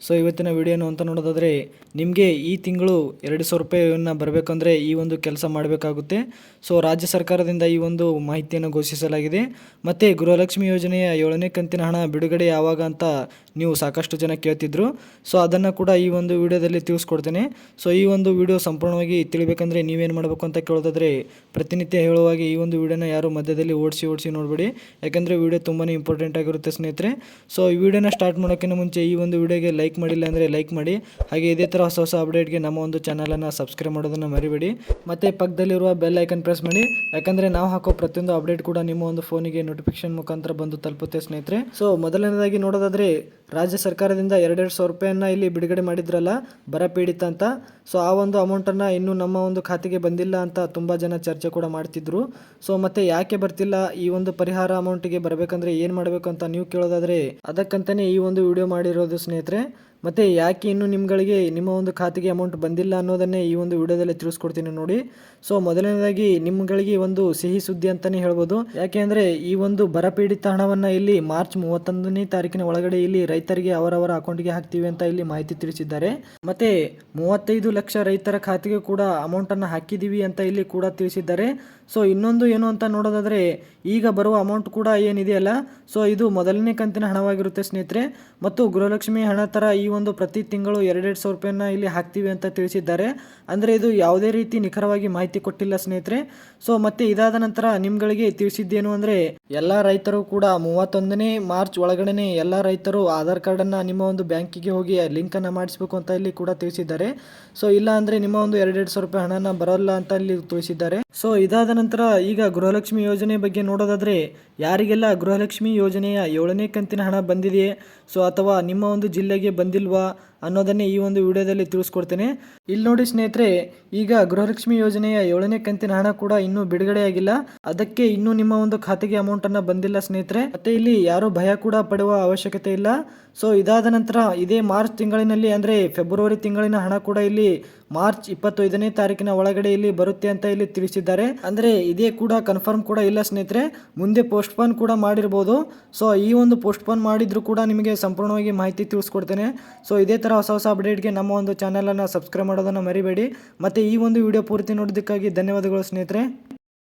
So ಇವತ್ತಿನ ವಿಡಿಯೋನು ಅಂತ ನೋಡೋದಾದರೆ, ನಿಮಗೆ ಈ ತಿಂಗಳು ಎರಡು ಸಾವಿರ ರೂಪಾಯಿಯನ್ನು ಬರಬೇಕಂದ್ರೆ ಈ ಒಂದು ಕೆಲಸ ಮಾಡಬೇಕಾಗುತ್ತೆ. ಸೊ ರಾಜ್ಯ ಸರ್ಕಾರದಿಂದ ಈ ಒಂದು ಮಾಹಿತಿಯನ್ನು ಘೋಷಿಸಲಾಗಿದೆ. ಮತ್ತು ಗೃಹಲಕ್ಷ್ಮಿ ಯೋಜನೆಯ ಏಳನೇ ಕಂತಿನ ಹಣ ಬಿಡುಗಡೆ ಯಾವಾಗ ಅಂತ ನೀವು ಸಾಕಷ್ಟು ಜನ ಕೇಳ್ತಿದ್ರು. ಸೊ ಅದನ್ನು ಕೂಡ ಈ ಒಂದು ವಿಡಿಯೋದಲ್ಲಿ ತಿಳಿಸ್ಕೊಡ್ತೇನೆ. ಸೊ ಈ ಒಂದು ವಿಡಿಯೋ ಸಂಪೂರ್ಣವಾಗಿ ತಿಳಿಬೇಕಂದ್ರೆ ನೀವೇನು ಮಾಡಬೇಕು ಅಂತ ಕೇಳೋದಾದರೆ, ಪ್ರತಿನಿತ್ಯ ಹೇಳುವಾಗ ಈ ಒಂದು ವಿಡಿಯೋನ ಯಾರು ಮಧ್ಯದಲ್ಲಿ ಓಡಿಸಿ ಓಡಿಸಿ ನೋಡಬೇಡಿ. ಯಾಕೆಂದರೆ ವಿಡಿಯೋ ತುಂಬಾ ಇಂಪಾರ್ಟೆಂಟ್ ಆಗಿರುತ್ತೆ ಸ್ನೇಹಿತರೆ. ಸೊ ಈ ವಿಡಿಯೋನ ಸ್ಟಾರ್ಟ್ ಮಾಡೋಕ್ಕಿಂತ ಮುಂಚೆ ಈ ಒಂದು ವಿಡಿಯೋಗೆ ಲೈಕ್ ಮಾಡಿಲ್ಲ ಅಂದರೆ ಲೈಕ್ ಮಾಡಿ. ಹಾಗೆ ಇದೇ ಥರ ಹೊಸ ಹೊಸ ಅಪ್ಡೇಟ್ಗೆ ನಮ್ಮ ಒಂದು ಚಾನಲನ್ನು ಸಬ್ಸ್ಕ್ರೈಬ್ ಮಾಡೋದನ್ನು ಮರಿಬೇಡಿ. ಮತ್ತು ಪಕ್ಕದಲ್ಲಿರುವ ಬೆಲ್ ಐಕನ್ ಪ್ರೆಸ್ ಮಾಡಿ. ಯಾಕಂದರೆ ನಾವು ಹಾಕೋ ಪ್ರತಿಯೊಂದು ಅಪ್ಡೇಟ್ ಕೂಡ ನಿಮ್ಮ ಒಂದು ಫೋನಿಗೆ ನೋಟಿಫಿಕೇಶನ್ ಮುಖಾಂತರ ಬಂದು ತಲುಪುತ್ತೆ ಸ್ನೇಹಿತರೆ. ಸೊ ಮೊದಲನೇದಾಗಿ ನೋಡೋದಾದರೆ ರಾಜ್ಯ ಸರ್ಕಾರದಿಂದ ಎರಡೆರಡು ಸಾವಿರ ರೂಪಾಯಿಯನ್ನು ಇಲ್ಲಿ ಬಿಡುಗಡೆ ಮಾಡಿದ್ರಲ್ಲ, ಬರ ಪೀಡಿತ ಅಂತ. ಸೊ ಆ ಒಂದು ಅಮೌಂಟನ್ನು ಇನ್ನೂ ನಮ್ಮ ಒಂದು ಖಾತೆಗೆ ಬಂದಿಲ್ಲ ಅಂತ ತುಂಬ ಜನ ಚರ್ಚೆ ಕೂಡ ಮಾಡ್ತಿದ್ರು. ಸೊ ಮತ್ತೆ ಯಾಕೆ ಬರ್ತಿಲ್ಲ? ಈ ಒಂದು ಪರಿಹಾರ ಅಮೌಂಟಿಗೆ ಬರಬೇಕಂದ್ರೆ ಏನು ಮಾಡಬೇಕು ಅಂತ ನೀವು ಕೇಳೋದಾದರೆ ಅದಕ್ಕಂತಲೇ ಈ ಒಂದು ವಿಡಿಯೋ ಮಾಡಿರೋದು ಸ್ನೇಹಿತರೆ. ಮತ್ತು ಯಾಕೆ ಇನ್ನು ನಿಮ್ಗಳಿಗೆ ನಿಮ್ಮ ಒಂದು ಖಾತೆಗೆ ಅಮೌಂಟ್ ಬಂದಿಲ್ಲ ಅನ್ನೋದನ್ನೇ ಈ ಒಂದು ವಿಡಿಯೋದಲ್ಲಿ ತಿಳಿಸ್ಕೊಡ್ತೀನಿ ನೋಡಿ. ಸೊ ಮೊದಲನೇದಾಗಿ ನಿಮ್ಗಳಿಗೆ ಒಂದು ಸಿಹಿ ಸುದ್ದಿ ಅಂತಲೇ ಹೇಳ್ಬೋದು. ಯಾಕೆ ಈ ಒಂದು ಬರಪೀಡಿತ ಹಣವನ್ನು ಇಲ್ಲಿ ಮಾರ್ಚ್ ಮೂವತ್ತೊಂದನೇ ತಾರೀಕಿನ ಒಳಗಡೆ ಇಲ್ಲಿ ರೈತರಿಗೆ ಅವರವರ ಅಕೌಂಟ್ಗೆ ಹಾಕ್ತೀವಿ ಅಂತ ಇಲ್ಲಿ ಮಾಹಿತಿ ತಿಳಿಸಿದ್ದಾರೆ. ಮತ್ತೆ ಮೂವತ್ತೈದು ಲಕ್ಷ ರೈತರ ಖಾತೆಗೆ ಕೂಡ ಅಮೌಂಟನ್ನು ಹಾಕಿದ್ದೀವಿ ಅಂತ ಇಲ್ಲಿ ಕೂಡ ತಿಳಿಸಿದ್ದಾರೆ. ಸೊ ಇನ್ನೊಂದು ಏನು ಅಂತ ನೋಡೋದಾದರೆ ಈಗ ಬರುವ ಅಮೌಂಟ್ ಕೂಡ ಏನಿದೆಯಲ್ಲ? ಸೊ ಇದು ಮೊದಲನೇ ಕಂತಿನ ಹಣವಾಗಿರುತ್ತೆ ಸ್ನೇಹಿತರೆ. ಮತ್ತು ಗೃಹಲಕ್ಷ್ಮಿ ಹಣ ಥರ ಈ ಒಂದು ಪ್ರತಿ ತಿಂಗಳು ಎರಡೆರಡು ಸಾವಿರ ರೂಪಾಯಿನ ಇಲ್ಲಿ ಹಾಕ್ತೀವಿ ಅಂತ ತಿಳಿಸಿದ್ದಾರೆ. ಅಂದರೆ ಇದು ಯಾವುದೇ ರೀತಿ ನಿಖರವಾಗಿ ಮಾಹಿತಿ ಕೊಟ್ಟಿಲ್ಲ ಸ್ನೇಹಿತರೆ. ಸೊ ಮತ್ತೆ ಇದಾದ ನಂತರ ನಿಮ್ಗಳಿಗೆ ತಿಳಿಸಿದ್ದೇನು ಅಂದರೆ, ಎಲ್ಲ ರೈತರು ಕೂಡ ಮೂವತ್ತೊಂದನೇ ಮಾರ್ಚ್ ಒಳಗಡೆನೆ ಎಲ್ಲ ರೈತರು ಆಧಾರ್ ಕಾರ್ಡನ್ನು ನಿಮ್ಮ ಒಂದು ಬ್ಯಾಂಕಿಗೆ ಹೋಗಿ ಲಿಂಕನ್ನು ಮಾಡಿಸ್ಬೇಕು ಅಂತ ಇಲ್ಲಿ ಕೂಡ ತಿಳಿಸಿದ್ದಾರೆ. ಸೊ ಇಲ್ಲ ಅಂದರೆ ನಿಮ್ಮ ಒಂದು ಎರಡೆರಡು ಸಾವಿರ ರೂಪಾಯಿ ಹಣನ ಬರೋಲ್ಲ ಅಂತ ಇಲ್ಲಿ ತಿಳಿಸಿದ್ದಾರೆ. ಸೊ ಇದಾದ ನಂತರ ಈಗ ಗೃಹಲಕ್ಷ್ಮಿ ಯೋಜನೆ ಬಗ್ಗೆ ನೋಡೋದಾದರೆ, ಯಾರಿಗೆಲ್ಲ ಗೃಹಲಕ್ಷ್ಮಿ ಯೋಜನೆಯ ಏಳನೇ ಕಂತಿನ ಹಣ ಬಂದಿದೆಯೇ? ಸೊ ಅಥವಾ ನಿಮ್ಮ ಒಂದು ಜಿಲ್ಲೆಗೆ ಬಂದಿಲ್ವಾ ಅನ್ನೋದನ್ನೇ ಈ ಒಂದು ವಿಡಿಯೋದಲ್ಲಿ ತಿಳಿಸ್ಕೊಡ್ತೇನೆ. ಇಲ್ಲಿ ನೋಡಿ ಸ್ನೇಹಿತರೆ, ಈಗ ಗೃಹಲಕ್ಷ್ಮಿ ಯೋಜನೆಯ ಏಳನೇ ಕಂತಿನ ಹಣ ಕೂಡ ಇನ್ನೂ ಬಿಡುಗಡೆಯಾಗಿಲ್ಲ. ಅದಕ್ಕೆ ಇನ್ನೂ ನಿಮ್ಮ ಒಂದು ಖಾತೆಗೆ ಅಮೌಂಟ್ ಅನ್ನ ಬಂದಿಲ್ಲ ಸ್ನೇಹಿತರೆ. ಮತ್ತೆ ಇಲ್ಲಿ ಯಾರು ಭಯ ಕೂಡ ಪಡುವ ಅವಶ್ಯಕತೆ ಇಲ್ಲ. ಸೊ ಇದಾದ ನಂತರ ಇದೇ ಮಾರ್ಚ್ ತಿಂಗಳಿನಲ್ಲಿ, ಅಂದರೆ ಫೆಬ್ರವರಿ ತಿಂಗಳಿನ ಹಣ ಕೂಡ ಇಲ್ಲಿ ಮಾರ್ಚ್ ಇಪ್ಪತ್ತೈದನೇ ತಾರೀಕಿನ ಒಳಗಡೆ ಇಲ್ಲಿ ಬರುತ್ತೆ ಅಂತ ಇಲ್ಲಿ ತಿಳಿಸಿದ್ದಾರೆ. ಅಂದರೆ ಇದೇ ಕೂಡ ಕನ್ಫರ್ಮ್ ಕೂಡ ಇಲ್ಲ ಸ್ನೇಹಿತರೆ. ಮುಂದೆ ಪೋಸ್ಟ್ಪೋನ್ ಕೂಡ ಮಾಡಿರ್ಬೋದು. ಸೊ ಈ ಒಂದು ಪೋಸ್ಟ್ಪೋನ್ ಮಾಡಿದ್ರು ಕೂಡ ನಿಮಗೆ ಸಂಪೂರ್ಣವಾಗಿ ಮಾಹಿತಿ ತಿಳಿಸ್ಕೊಡ್ತೇನೆ. ಸೊ ಇದೇ ಥರ ಹೊಸ ಹೊಸ ಅಪ್ಡೇಟ್ಗೆ ನಮ್ಮ ಒಂದು ಚಾನಲನ್ನು ಸಬ್ಸ್ಕ್ರೈಬ್ ಮಾಡೋದನ್ನು ಮರಿಬೇಡಿ. ಮತ್ತು ಈ ಒಂದು ವಿಡಿಯೋ ಪೂರ್ತಿ ನೋಡೋದಕ್ಕಾಗಿ ಧನ್ಯವಾದಗಳು ಸ್ನೇಹಿತರೆ.